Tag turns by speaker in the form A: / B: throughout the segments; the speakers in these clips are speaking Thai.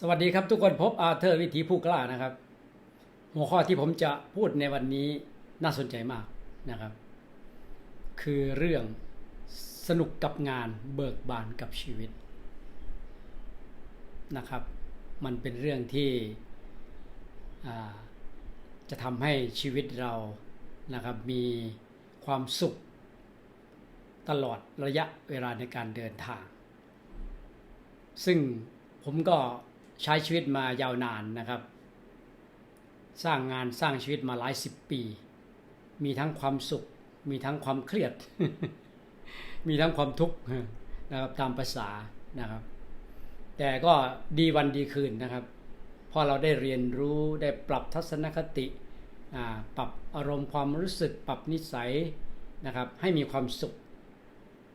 A: สวัสดีครับทุกคนพบอาเธอร์วิถีผู้กล้านะครับ หัวข้อที่ผมจะพูดในวันนี้น่าสนใจมากนะครับ คือเรื่องสนุกกับงานเบิกบานกับชีวิตนะครับ มันเป็นเรื่องที่จะทำให้ชีวิตเรานะครับมีความสุขตลอดระยะเวลาในการเดินทาง ซึ่งผมก็ ใช้ชีวิตมายาวนานนะครับ สร้างงานสร้างชีวิตมาหลายสิบปี มีทั้งความสุข มีทั้งความเครียด มีทั้งความทุกข์นะครับตามภาษานะครับ แต่ก็ดีวันดีคืนนะครับพอเราได้เรียนรู้ได้ปรับทัศนคติอ่าปรับอารมณ์ความรู้สึกปรับนิสัยนะครับให้มีความสุข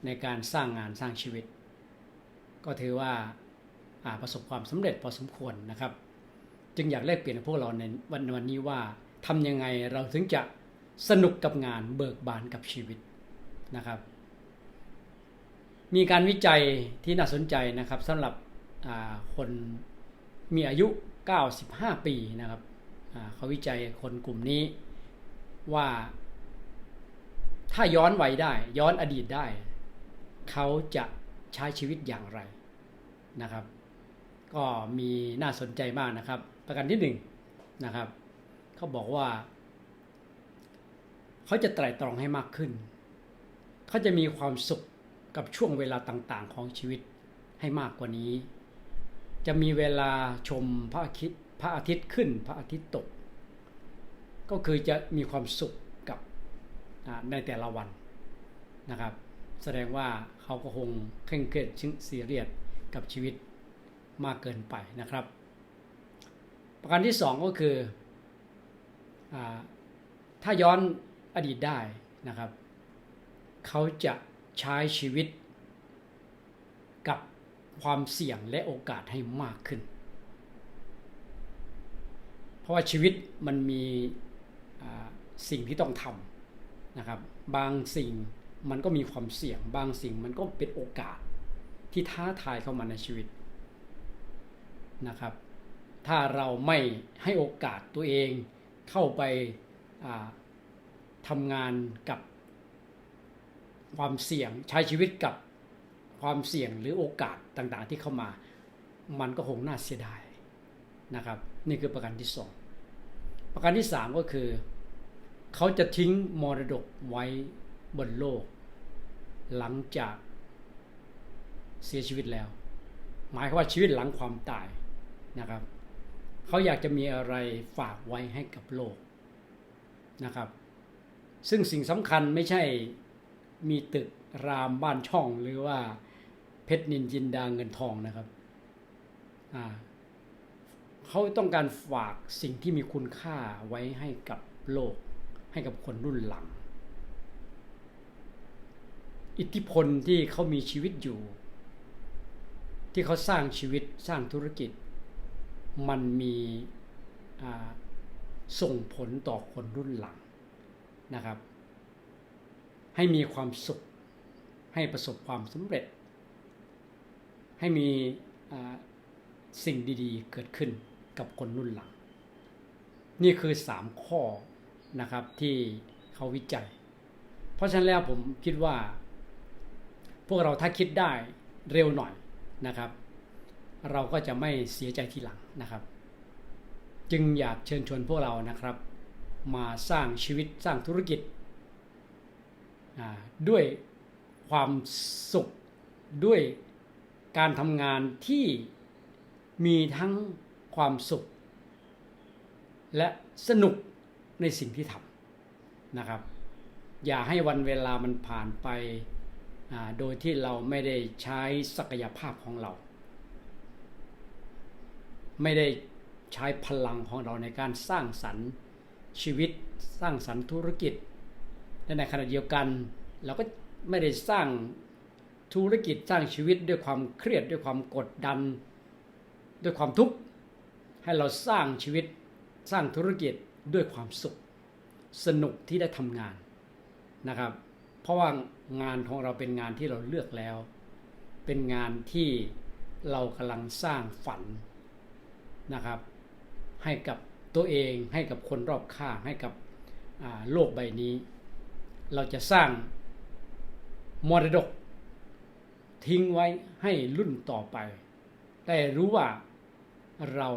A: ในการสร้างงานสร้างชีวิต ก็ถือว่าอ่า ประสบความสำเร็จพอสมควรนะครับ จึงอยากแลกเปลี่ยนกับพวกเราในวันวันนี้ว่าทำยังไงเราถึงจะสนุกกับงานเบิกบานกับชีวิตนะครับ มีการวิจัยที่น่าสนใจนะครับสำหรับคนมีอายุ 95 ปีนะครับเขาวิจัยคนกลุ่มนี้ว่า ถ้าย้อนวัยได้ ย้อนอดีตได้ เขาจะใช้ชีวิตอย่างไรนะครับ ก็มีน่าสนใจมากนะครับ ประการที่หนึ่งนะครับเขาบอกว่า เขาจะไตร่ตรองให้มากขึ้น เขาจะมีความสุขกับช่วงเวลาต่างๆ ของชีวิตให้มากกว่านี้ จะมีเวลาชมพระอาทิตย์พระอาทิตย์ขึ้น พระอาทิตย์ตก ก็คือจะมีความสุขกับในแต่ละวันนะครับ แสดงว่าเขาก็คงเคร่งเครียดชึงซีเรียสกับชีวิต มากเกินไปนะครับ ประการที่สองก็คืออถ้าย้อนอดีตได้นะครับ เขาจะใช้ชีวิตกับความเสี่ยงและโอกาสให้มากขึ้น เพราะว่าชีวิตมันมีสิ่งที่ต้องทำนะครับ บางสิ่งมันก็มีความเสี่ยง บางสิ่งมันก็เป็นโอกาสที่ท้าทายเข้ามาในชีวิต นะครับ ถ้าเราไม่ให้โอกาสตัวเองเข้าไปาทำงานกับความเสี่ยงใช้ชีวิตกับความเสี่ยงหรือโอกาสต่างๆที่เข้ามา มันก็คงน่าเสียดายนะครับ นี่คือประการที่สองประการที่สามก็คือ เขาจะทิ้งมรดกไว้บนโลก หลังจากเสียชีวิตแล้ว หมายความว่าชีวิตหลังความตาย นะครับเขาอยากจะมีอะไรฝากไว้ให้กับโลกนะครับ ซึ่งสิ่งสำคัญไม่ใช่มีตึกรามบ้านช่องหรือว่าเพชรนินจินดาเงินทองนะครับอ่าเขาต้องการฝากสิ่งที่มีคุณค่าไว้ให้กับโลก ให้กับคนรุ่นหลัง อิทธิพลที่เขามีชีวิตอยู่ ที่เขาสร้างชีวิตสร้างธุรกิจ มันมีส่งผลต่อคนรุ่นหลังนะครับ ให้มีความสุข ให้ประสบความสำเร็จ ให้มีสิ่งดีๆ เกิดขึ้นกับคนรุ่นหลัง นี่คือสามข้อนะครับที่เขาวิจัย เพราะฉะนั้นแล้วผมคิดว่า พวกเราถ้าคิดได้เร็วหน่อยนะครับ เราก็จะไม่เสียใจทีหลังนะครับ จึงอยากเชิญชวนพวกเรานะครับ มาสร้างชีวิตสร้างธุรกิจ ด้วยความสุขด้วยการทำงานที่มีทั้งความสุข และสนุกในสิ่งที่ทำนะครับ อย่าให้วันเวลามันผ่านไปโดยที่เราไม่ได้ใช้ศักยภาพของเรา ไม่ได้ใช้พลังของเราในการสร้างสรรค์ชีวิตสร้างสรรค์ธุรกิจและในขณะเดียวกัน เราก็ไม่ได้สร้างธุรกิจสร้างชีวิตด้วยความเครียดด้วยความกดดัน ด้วยความทุกข์ให้เราสร้างชีวิตสร้างธุรกิจด้วยความสุข สนุกที่ได้ทำงานนะครับ เพราะว่างานของเราเป็นงานที่เราเลือกแล้ว เป็นงานที่เรากำลังสร้างฝัน นะครับ ให้กับตัวเองให้กับคนรอบข้างให้กับโลกใบนี้ เราจะสร้างมรดกทิ้งไว้ให้รุ่นต่อไป ได้รู้ว่าเรา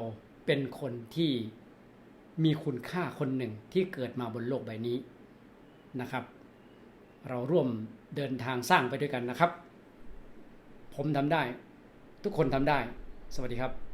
A: เป็นคนที่มีคุณค่าคนหนึ่งที่เกิดมาบนโลกใบนี้นะครับ เราร่วมเดินทางสร้างไปด้วยกันนะครับ ผมทำได้ ทุกคนทำได้ สวัสดีครับ